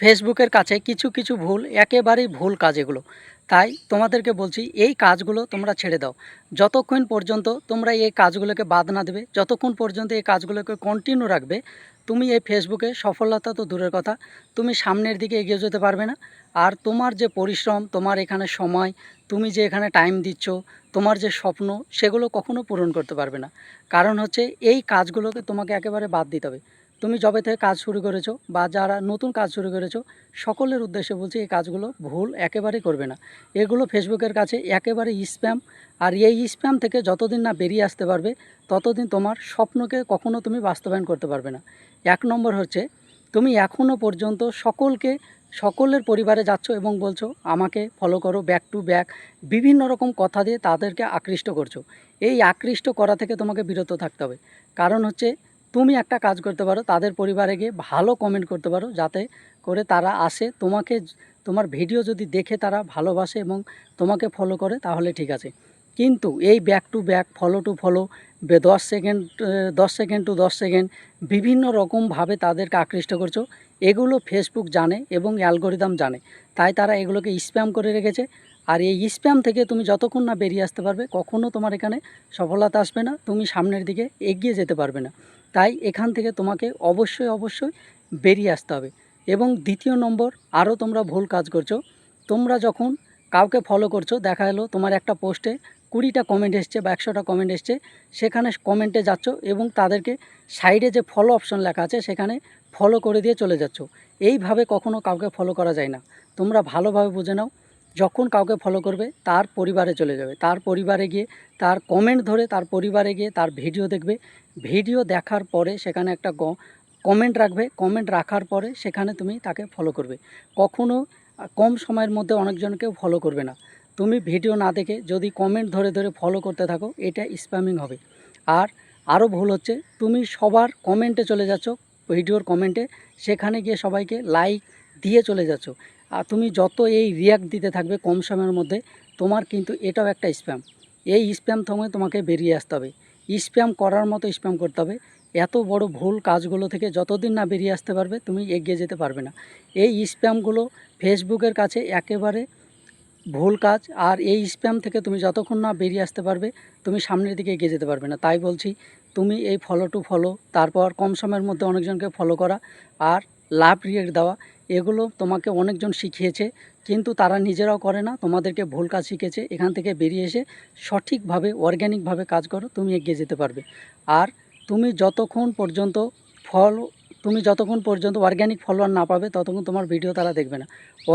ফেসবুকের কাছে কিছু কিছু ভুল, একেবারেই ভুল কাজ এগুলো। তাই তোমাদেরকে বলছি, এই কাজগুলো তোমরা ছেড়ে দাও। যতক্ষণ পর্যন্ত তোমরা এই কাজগুলোকে বাদ না দেবে, যতক্ষণ পর্যন্ত এই কাজগুলোকে কন্টিনিউ রাখবে, তুমি এই ফেসবুকে সফলতা তো দূরের কথা, তুমি সামনের দিকে এগিয়ে যেতে পারবে না। আর তোমার যে পরিশ্রম, তোমার এখানে সময়, তুমি যে এখানে টাইম দিচ্ছ, তোমার যে স্বপ্ন, সেগুলো কখনো পূরণ করতে পারবে না। কারণ হচ্ছে, এই কাজগুলোকে তোমাকে একেবারে বাদ দিতে হবে। তুমি যবে থেকে কাজ শুরু করেছ বা যারা নতুন কাজ শুরু করেছ, সকলের উদ্দেশ্যে বলছি এই কাজগুলো ভুল একেবারেই করবে না। এগুলো ফেসবুকের কাছে একেবারে স্প্যাম আর এই স্প্যাম থেকে যতদিন না বেরিয়ে আসতে পারবে, ততদিন তোমার স্বপ্নকে কখনো তুমি বাস্তবায়ন করতে পারবে না। এক নম্বর হচ্ছে, তুমি এখনও পর্যন্ত সকলকে, সকলের পরিবারে যাচ্ছ এবং বলছো, আমাকে ফলো করো ব্যাক টু ব্যাক বিভিন্ন রকম কথা দিয়ে তাদেরকে আকৃষ্ট করছ। এই আকৃষ্ট করা থেকে তোমাকে বিরত থাকতে হবে। কারণ হচ্ছে তুমি একটা কাজ করতে পারো, তাদের পরিবারে গিয়ে ভালো কমেন্ট করতে পারো, যাতে করে তারা আসে, তোমাকে তোমার ভিডিও যদি দেখে তারা ভালোবাসে এবং তোমাকে ফলো করে, তাহলে ঠিক আছে। কিন্তু এই back to back follow to follow দশ সেকেন্ড দশ সেকেন্ড টু দশ সেকেন্ড বিভিন্ন রকমভাবে তাদেরকে আকৃষ্ট করছ, এগুলো ফেসবুক জানে এবং অ্যালগোরিদম জানে। তাই তারা এগুলোকে স্প্যাম করে রেখেছে। আর এই স্প্যাম থেকে তুমি যতক্ষণ না বেরিয়ে আসতে পারবে কখনও তোমার এখানে সফলতা আসবে না, তুমি সামনের দিকে এগিয়ে যেতে পারবে না। তাই এখান থেকে তোমাকে অবশ্যই অবশ্যই বেরিয়ে আসতে হবে। এবং দ্বিতীয় নম্বর, আরও তোমরা ভুল কাজ করছ। তোমরা যখন কাউকে ফলো করছ, দেখা এলো তোমার একটা পোস্টে কুড়িটা কমেন্ট এসছে বা একশোটা কমেন্ট এসছে, সেখানে কমেন্টে যাচ্ছ এবং তাদেরকে সাইডে যে ফলো অপশন লেখা আছে, সেখানে ফলো করে দিয়ে চলে যাচ্ছ। এইভাবে কখনো কাউকে ফলো করা যায় না। তোমরা ভালোভাবে বুঝে নাও। যখন কাউকে ফলো করবে, তার পরিবারে চলে যাবে। তার পরিবারে গিয়ে তার কমেন্ট ধরে তার পরিবারে গিয়ে তার ভিডিও দেখবে। ভিডিও দেখার পরে সেখানে একটা কমেন্ট রাখবে। কমেন্ট রাখার পরে সেখানে তুমি তাকে ফলো করবে। কখনো কম সময়ের মধ্যে অনেকজনকেও ফলো করবে না। তুমি ভিডিও না দেখে যদি কমেন্ট ধরে ধরে ফলো করতে থাকো, এটা স্প্যামিং হবে। আর আরও ভুল হচ্ছে, তুমি সবার কমেন্টে চলে যাচ্ছ ভিডিওর কমেন্টে সেখানে গিয়ে সবাইকে লাইক দিয়ে চলে যাচ্ছ। আর তুমি যত এই রিয়াক্ট দিতে থাকবে কম সময়ের মধ্যে, তোমার কিন্তু এটাও একটা স্প্যাম এই স্প্যাম থেকে তোমাকে বেরিয়ে আসতে হবে। স্প্যাম করার মতো স্প্যাম করতে হবে। এত বড় ভুল কাজগুলো থেকে যতদিন না বেরিয়ে আসতে পারবে, তুমি এগিয়ে যেতে পারবে না। এই স্প্যামগুলো ফেসবুকের কাছে একেবারে ভুল কাজ, আর এই স্প্যাম থেকে তুমি যতক্ষণ না বেরিয়ে আসতে পারবে, তুমি সামনের দিকে এগিয়ে যেতে পারবে না। তাই বলছি, তুমি এই ফলো টু ফলো তারপর কম সময়ের মধ্যে অনেকজনকে ফলো করা, আর লাভ রিয়েক্ট দেওয়া এগুলো তোমাকে অনেকজন শিখিয়েছে, কিন্তু তারা নিজেরাও করে না, তোমাদেরকে ভুল কাজ শিখেছে, এখান থেকে বেরিয়ে এসে সঠিকভাবে অর্গ্যানিকভাবে কাজ করো, তুমি এগিয়ে যেতে পারবে। আর তুমি যতক্ষণ পর্যন্ত ফল, তুমি যতক্ষণ পর্যন্ত অর্গ্যানিক ফলোয়ার না পাবে, ততক্ষণ তোমার ভিডিও তারা দেখবে না।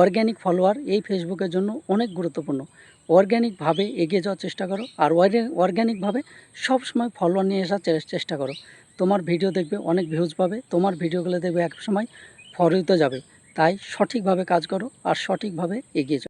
অর্গ্যানিক ফলোয়ার এই ফেসবুকের জন্য অনেক গুরুত্বপূর্ণ। অর্গ্যানিকভাবে এগিয়ে যাওয়ার চেষ্টা করো, আর অর্গ্যানিকভাবে সবসময় ফলোয়ার নিয়ে আসার চেষ্টা করো। তোমার ভিডিও দেখবে, অনেক ভিউজ পাবে, তোমার ভিডিওগুলো দেখবে এক সময় ফরিতে যাবে। তাই সঠিকভাবে কাজ করো আর সঠিকভাবে এগিয়ে যাও।